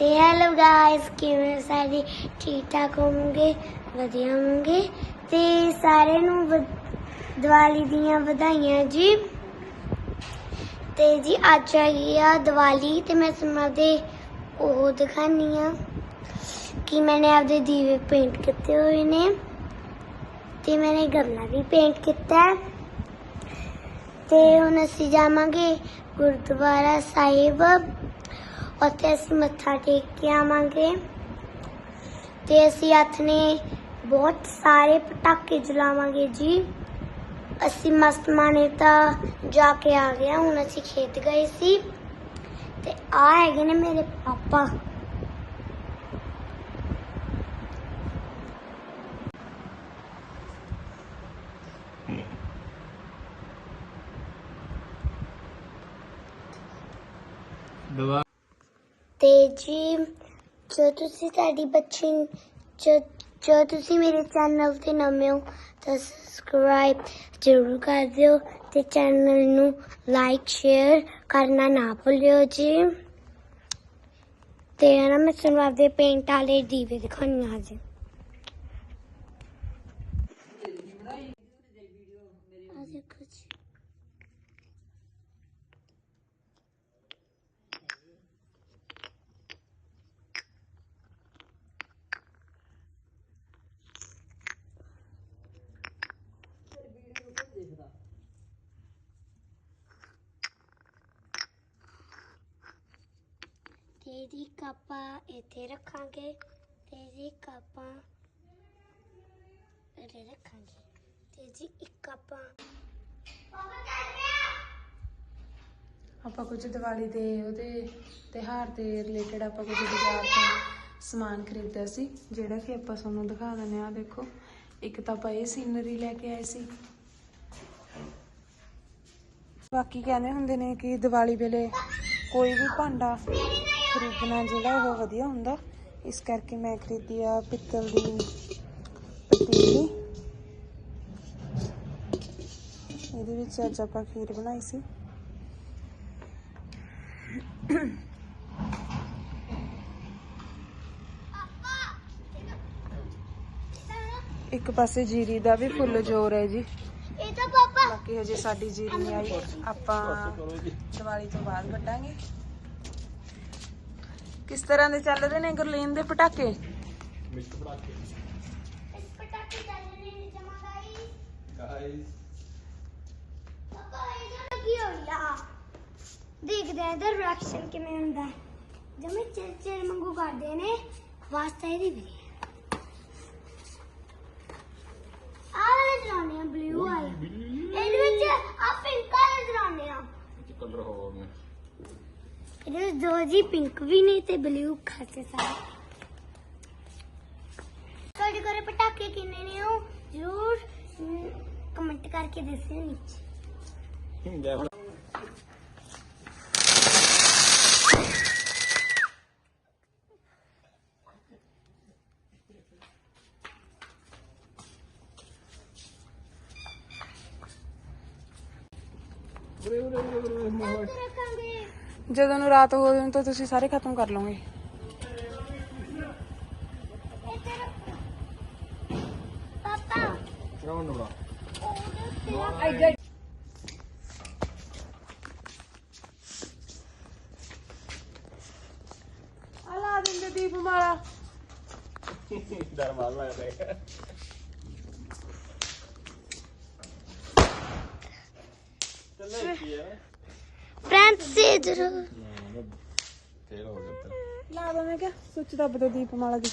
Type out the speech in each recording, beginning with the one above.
ਤੇ hello guys ਕਿਵੇਂ ਸਾਰੇ? ਠੀਕ ਠਾਕ ਹੋਵੋਗੇ? ਵਧੀਆ ਹੋਵੋਗੇ? ਤੇ ਸਾਰਿਆਂ ਨੂੰ ਦੀਵਾਲੀ ਦੀਆਂ ਵਧਾਈਆਂ ਜੀ। ਤੇ ਜੀ ਅੱਜ ਹੈਗੀ ਆ ਦੀਵਾਲੀ ਤੇ ਮੈਂ ਤੁਹਾਨੂੰ ਉਹ ਦਿਖਾਨੀ ਆ ਕਿ ਮੈंने ਆਪਦੇ ਦੀਵੇ ਪੇਂਟ ਕੀਤੇ ਹੋਏ ਨੇ। ਤੇ ਮੈंने ਗਮਲਾ ਵੀ ਪੇਂਟ ਕੀਤਾ। ਹੈ ਤੇ ਹੁਣ ਅਸੀਂ ਜਾਵਾਂਗੇ ਗੁਰਦੁਆਰਾ ਸਾਹਿਬ। ਉੱਥੇ ਅਸੀਂ ਮੱਥਾ ਟੇਕ ਕੇ ਆਵਾਂਗੇ। ਤੇ ਅਸੀਂ ਹੱਥ ਨੇ ਬਹੁਤ ਸਾਰੇ ਪਟਾਕੇ ਜਲਾਵਾਂਗੇ ਜੀ। ਅਸੀਂ ਮਸਤ ਮਾਨੇ ਤਾਂ ਜਾ ਕੇ ਆ ਗਏ ਹੁਣ ਅਸੀਂ ਖੇਤ ਗਏ ਸੀ। ਤੇ ਆ ਹੈਗੇ ਨੇ ਮੇਰੇ ਪਾਪਾ। ਜੀ, ਜੋ ਤੁਸੀਂ ਸਾਡੀ ਬੱਚੀ ਜੋ ਜੋ ਤੁਸੀਂ ਮੇਰੇ ਚੈਨਲ ਤੇ ਨਵੇਂ ਹੋ, ਤਾਂ ਸਬਸਕ੍ਰਾਈਬ ਜ਼ਰੂਰ ਕਰ ਦਿਓ ਤੇ ਚੈਨਲ ਨੂੰ ਲਾਈਕ ਸ਼ੇਅਰ ਕਰਨਾ ਨਾ ਭੁੱਲਿਓ ਜੀ। ਤੇ ਨਾ ਮੈਂ ਤੁਹਾਨੂੰ ਆਪਦੇ ਪੇਂਟ ਵਾਲੇ ਦੀਵੇ ਦਿਖਾਉਣੀ ਆ ਜੀ ਆ ਦੇਖੋ ਜੀ ਤੇ ਇਹਦੀ ਕਾਪਾ ਇੱਥੇ ਰੱਖਾਂਗੇ ਤੇ ਇਹਦੀ ਕਾਪਾ ਇੱਥੇ ਰੱਖਾਂਗੇ ਤੇ ਜੀ ਇੱਕ ਕਾਪਾ ਆਪਾਂ ਕੁਝ ਦੀਵਾਲੀ ਦੇ ਉਹਦੇ ਤਿਹਾਰ ਦੇ ਰਿਲੇਟਡ ਆਪਾਂ ਕੁਝ ਬਾਜ਼ਾਰ ਤੋਂ ਸਮਾਨ ਖਰੀਦਿਆ ਸੀ, ਜਿਹੜਾ ਕਿ ਆਪਾਂ ਤੁਹਾਨੂੰ ਦਿਖਾ ਦਿੰਦੇ ਆ ਦੇਖੋ। ਇੱਕ ਤਾਂ ਆਪਾਂ ਇਹ ਸੀਨਰੀ ਲੈ ਕੇ ਆਏ ਸੀ। ਬਾਕੀ ਕਹਿੰਦੇ ਹੁੰਦੇ ਨੇ ਕਿ ਦੀਵਾਲੀ ਵੇਲੇ ਕੋਈ ਵੀ ਭਾਂਡਾ ਖਰੀਦਣਾ ਜਿਹੜਾ ਉਹ ਵਧੀਆ ਹੁੰਦਾ। ਇਸ ਕਰਕੇ ਮੈਂ ਖਰੀਦੀ ਆ ਪਿੱਤਲ ਦੀ ਪਤੀਲੀ। ਇਹਦੇ ਵਿੱਚ ਅੱਜ ਆਪਾਂ ਖੀਰ ਬਣਾਈ ਸੀ। ਇੱਕ ਪਾਸੇ ਜੀਰੀ ਦਾ ਵੀ ਫੁੱਲ ਜੋਰ ਹੈ ਜੀ। ਇਹ ਤਾਂ ਪਾਪਾ। ਬਾਕੀ ਹਜੇ ਸਾਡੀ ਜੀਰੀ ਨਹੀਂ ਆਈ। ਆਪਾਂ ਦੀਵਾਲੀ ਤੋਂ ਬਾਅਦ ਵੱਢਾਂਗੇ ਕਿਸ ਤਰ੍ਹਾਂ ਦੇ ਚੱਲ ਰਹੇ ਨੇ ਗੁਰਲੀਨ ਦੇ ਪਟਾਕੇ? ਮਿੱਠ ਪੜਾਕੇ ਇਸ ਪਟਾਕੇ ਚੱਲ ਰਹੇ ਨੇ ਜਮਾ ਗਾਈ ਗਾਇਸ ਪਾਪਾ ਇਹ ਲੱਗੀ ਹੋਈ ਆ। ਦੇਖਦੇ ਆ ਇਹਦਾ ਰਿਐਕਸ਼ਨ ਕਿਵੇਂ ਹੁੰਦਾ। ਜਮੇ ਚਿਰ ਚਿਰ ਮੰਗੂ ਕਰਦੇ ਨੇ। ਵਾਸਤਾ ਇਹਦੀ ਵੀ ਆ ਵਾਲੇ ਚਲਾਉਣੇ ਆ ਬਲੂ ਵਾਲਾ ਇਹਦੇ ਵਿੱਚ ਆ ਪਿੰਕ ਕਲਰ ਚਲਾਉਣੇ ਆ ਕਲਰ ਹੋਰ ਨੇ ਇਹਦੇ ਦੋ ਜੀ ਪਿੰਕ ਵੀ ਨੇ ਤੇ ਬਲੂ ਖਾਸੇ ਸਾਰੇ। ਤੁਹਾਡੇ ਘਰੇ ਪਟਾਕੇ ਕਿੰਨੇ ਨੇ ਉਹ? ਜ਼ਰੂਰ ਕਮੈਂਟ ਕਰਕੇ ਦੱਸਿਓ ਨੀਚੇ। ਉਰੇ ਉਰੇ ਉਰੇ ਉਰੇ ਮੋਹ ਇੱਥੇ ਰੱਖਾਂਗੇ। ਜਦੋਂ ਨੂੰ ਰਾਤ ਹੋ ਜਾਵੇ ਤਾਂ ਤੁਸੀਂ ਸਾਰੇ ਖਤਮ ਕਰ ਲਓਗੇ। ਇੱਥੇ ਰੱਖੋ ਪਾਪਾ ਕੌਣ ਨੋੜਾ ਉਹਦੇ ਉੱਤੇ ਆ ਲਾ ਦੀਪਮਾਲਾ ਚੱਲੇ ਕੀ ਹੈ ਫਰੈਂਡ ਫੇਲ ਹੋ ਗਿਆ ਤਾਂ ਲਾ ਦੋ ਮੈਂ ਕਿਹਾ ਸੁੱਚ ਦੱਬ ਦੋ ਦੀਪਮਾਲਾ ਦੀ।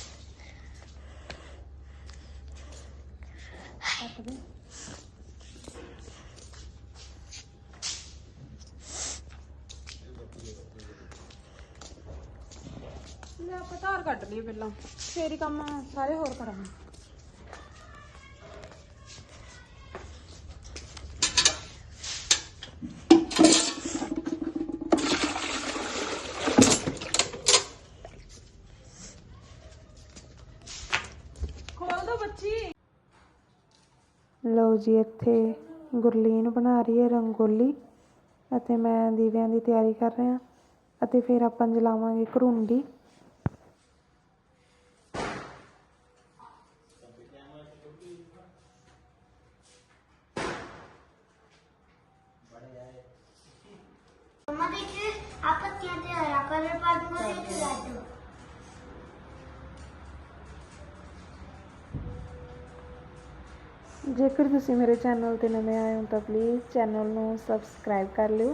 ਕੱਟ ਦੇ। ਲੈ ਆਪਾਂ ਧਾਰ ਲਈ ਪਹਿਲਾਂ। ਫੇਰ ਹੀ ਕੰਮ ਸਾਰੇ ਹੋਰ ਕਰਾਂਗੇ। ਜੀ, ਇੱਥੇ ਗੁਰਲੀਨ ਬਣਾ ਰਹੀ ਹੈ ਰੰਗੋਲੀ ਅਤੇ ਮੈਂ ਦੀਵਿਆਂ ਦੀ ਤਿਆਰੀ ਕਰ ਰਿਹਾ ਅਤੇ ਫਿਰ ਆਪਾਂ ਜਲਾਵਾਂਗੇ ਘਰੁੰਡੀ। मम्मा देखिए आप पत्तियां दे रहा कलर बाद में रेड ਜੇਕਰ ਤੁਸੀਂ ਮੇਰੇ ਚੈਨਲ ਤੇ ਨਵੇਂ ਆਏ ਹੋ ਤਾਂ ਪਲੀਜ਼ ਚੈਨਲ ਨੂੰ ਸਬਸਕ੍ਰਾਈਬ ਕਰ ਲਿਓ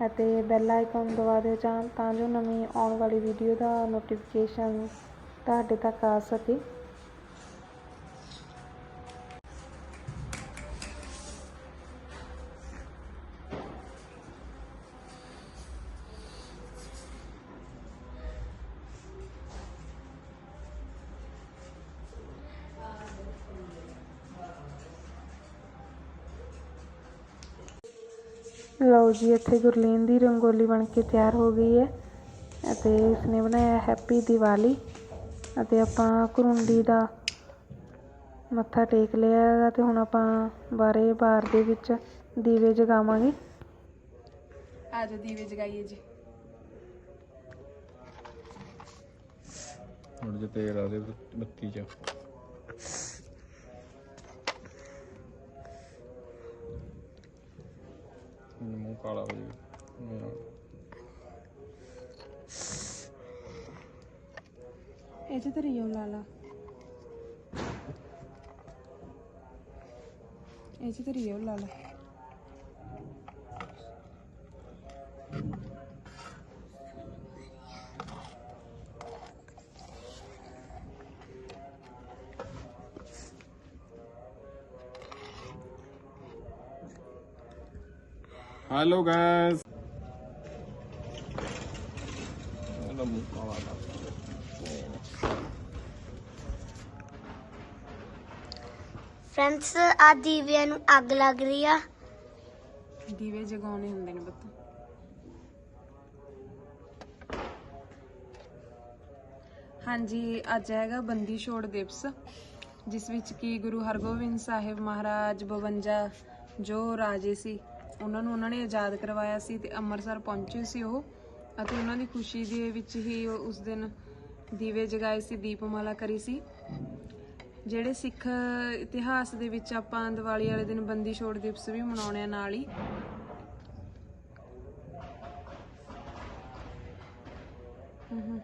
ਅਤੇ ਬੈਲ ਆਈਕਨ ਦਬਾ ਦਿਓ ਜਾਂ ਤਾਂ ਜੋ ਨਵੀਂ ਆਉਣ ਵਾਲੀ ਵੀਡੀਓ ਦਾ ਨੋਟੀਫਿਕੇਸ਼ਨ ਤੁਹਾਡੇ ਤੱਕ ਆ ਸਕੇ। ਲਓ ਜੀ ਇੱਥੇ ਗੁਰਲੀਨ ਦੀ ਰੰਗੋਲੀ ਬਣ ਕੇ ਤਿਆਰ ਹੋ ਗਈ ਹੈ ਅਤੇ ਇਸਨੇ ਬਣਾਇਆ ਹੈਪੀ ਦੀਵਾਲੀ ਅਤੇ ਆਪਾਂ ਘਰੁੰਡੀ ਦਾ ਮੱਥਾ ਟੇਕ ਲਿਆ ਹੈਗਾ ਤੇ ਹੁਣ ਆਪਾਂ ਬਾਰੇ ਬਾਰ ਦੇ ਵਿੱਚ ਦੀਵੇ ਜਗਾਵਾਂਗੇ। ਅੱਜ ਦੀਵੇ ਜਗਾਈਏ ਜੀ। ਹੁਣ ਜੇ ਤੇਲ ਆ ਦੇ ਬੱਤੀ ਚ। ਮੂੰਹ ਕਾਲਾ ਹੋ ਜਾਵੇ। ਇਹ ਚ ਧਰੀਓ ਲਾਲਾ। ਇਹ ਚ ਧਰੀਓ ਲਾਲਾ। ਹੈਲੋ ਗਾਇਸ ਇਹਦਾ ਮੂੰਹ ਕਾਲਾ ਦਾ ਫਰੈਂਡਸ ਆ ਦੀਵਿਆਂ ਨੂੰ ਅੱਗ ਲੱਗ ਰਹੀ ਆ। ਦੀਵੇ ਜਗਾਉਣੇ ਹੁੰਦੇ ਨੇ ਬੱਤ। ਹਾਂਜੀ ਅੱਜ ਹੈਗਾ ਬੰਦੀ ਛੋੜ ਦਿਵਸ ਜਿਸ ਵਿੱਚ ਕੀ ਗੁਰੂ ਹਰਗੋਬਿੰਦ ਸਾਹਿਬ ਮਹਾਰਾਜ 52 ਜੋ ਰਾਜੇ ਸੀ ਉਹਨਾਂ ਨੂੰ ਉਹਨਾਂ ਨੇ ਆਜ਼ਾਦ ਕਰਵਾਇਆ ਸੀ ਤੇ ਅੰਮ੍ਰਿਤਸਰ ਪਹੁੰਚੇ ਸੀ ਉਹ ਅਤੇ ਉਹਨਾਂ ਦੀ ਖੁਸ਼ੀ ਦੇ ਵਿੱਚ ਹੀ ਉਸ ਦਿਨ ਦੀਵੇ ਜਗਾਏ ਸੀ, ਦੀਪਮਾਲਾ ਕਰੀ ਸੀ। ਜਿਹੜੇ ਸਿੱਖ ਇਤਿਹਾਸ ਦੇ ਵਿੱਚ ਆਪਾਂ ਦੀਵਾਲੀ ਵਾਲੇ ਦਿਨ ਬੰਦੀ ਛੋੜ ਦਿਵਸ ਵੀ ਮਨਾਉਣੇ ਆ ਨਾਲ ਹੀ। ਹਮ।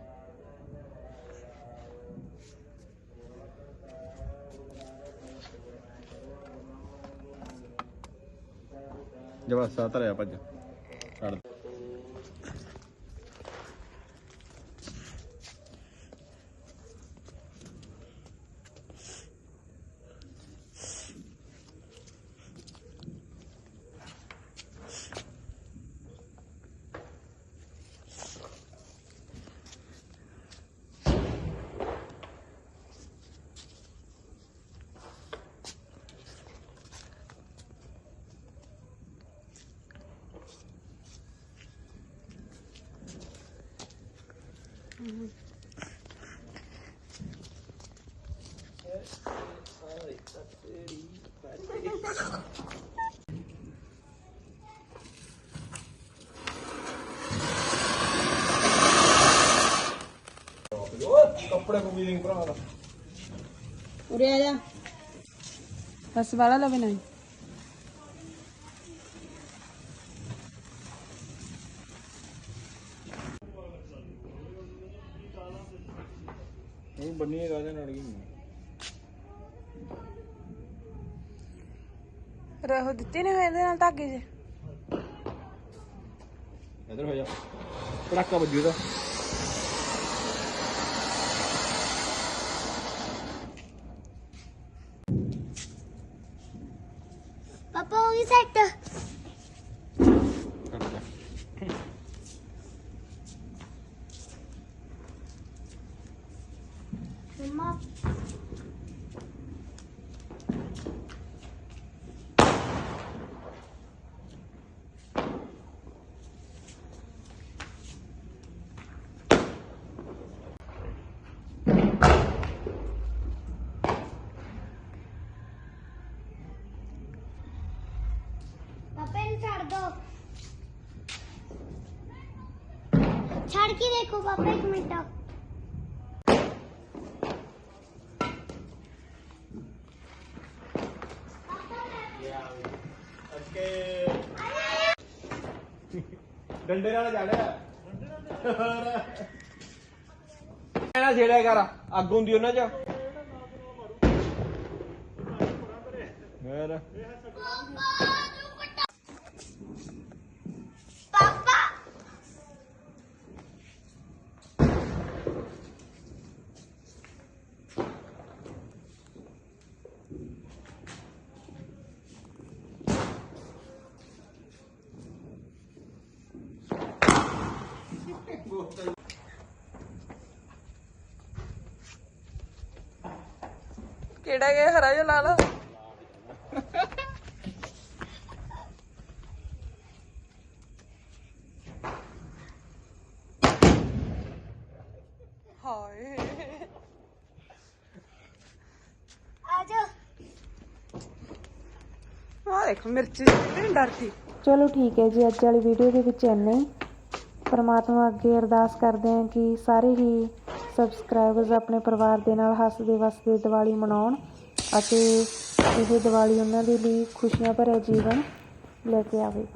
ਜਵਾਸਾ ਧਰਿਆ ਭੱਜ ਛੱਡ ਕੱਪੜੇ ਕੁਮੀ ਦੇ ਭਰਾ ਦਾ ਉਰੇ ਆ ਜਾ ਬਸ ਵਾਲਾ ਲਵੇ ਨਹੀਂ ਉਹ ਬੰਨੀ ਰਾਜਾ ਨਾਲ ਗਈ ਰਹੋ ਦਿੱਤੇ ਨੇ ਹੋਏ ਇਹਦੇ ਨਾਲ ਧਾਗੇ ਜੇ। ਇਧਰ ਹੋ ਜਾ। ਪੜਾਕਾ ਵੱਜੂ ਇਹਦਾ। ਪਾਪਾ ਹੋ ਗਈ ਸੈੱਟ ਕੱਟ ਜਾ ਮੰਮਾ ਪਾਪਾ ਇਹਨੂੰ ਛੱਡ ਦੋ। ਛੱਡ ਕੇ ਦੇਖੋ ਪਾਪਾ ਇੱਕ ਮਿੰਟ। ਡੰਡੇ ਨਾਲ ਜਾੜਿਆ ਐਨਾ ਛੇੜਿਆ ਕਰ ਅੱਗ ਹੁੰਦੀ ਉਹਨਾਂ 'ਚ। ਫੇਰ ਪਾਪਾ ਕਿਹੜਾ ਗਿਆ ਹਰਾ ਜਿਹਾ ਲਾਲ ਹਾਏ। ਆ ਜਾ ਆ ਦੇਖ ਮਿਰਚ ਨਹੀਂ ਡਰਦੀ ਚਲੋ ਠੀਕ ਹੈ ਜੀ ਅੱਜ ਵਾਲੀ ਵੀਡੀਓ ਦੇ ਵਿੱਚ ਇੰਨਾ ਹੀ। ਪਰਮਾਤਮਾ ਅੱਗੇ ਅਰਦਾਸ ਕਰਦੇ ਹਾਂ ਕਿ ਸਾਰੇ ਹੀ ਸਬਸਕ੍ਰਾਈਬਰਸ ਆਪਣੇ ਪਰਿਵਾਰ ਦੇ ਨਾਲ ਹੱਸਦੇ ਵਸਦੇ ਦੀਵਾਲੀ ਮਨਾਉਣ ਅਤੇ ਇਹ ਦੀਵਾਲੀ ਉਹਨਾਂ ਦੇ ਲਈ ਖੁਸ਼ੀਆਂ ਭਰਿਆ ਜੀਵਨ ਲੈ ਕੇ ਆਵੇ।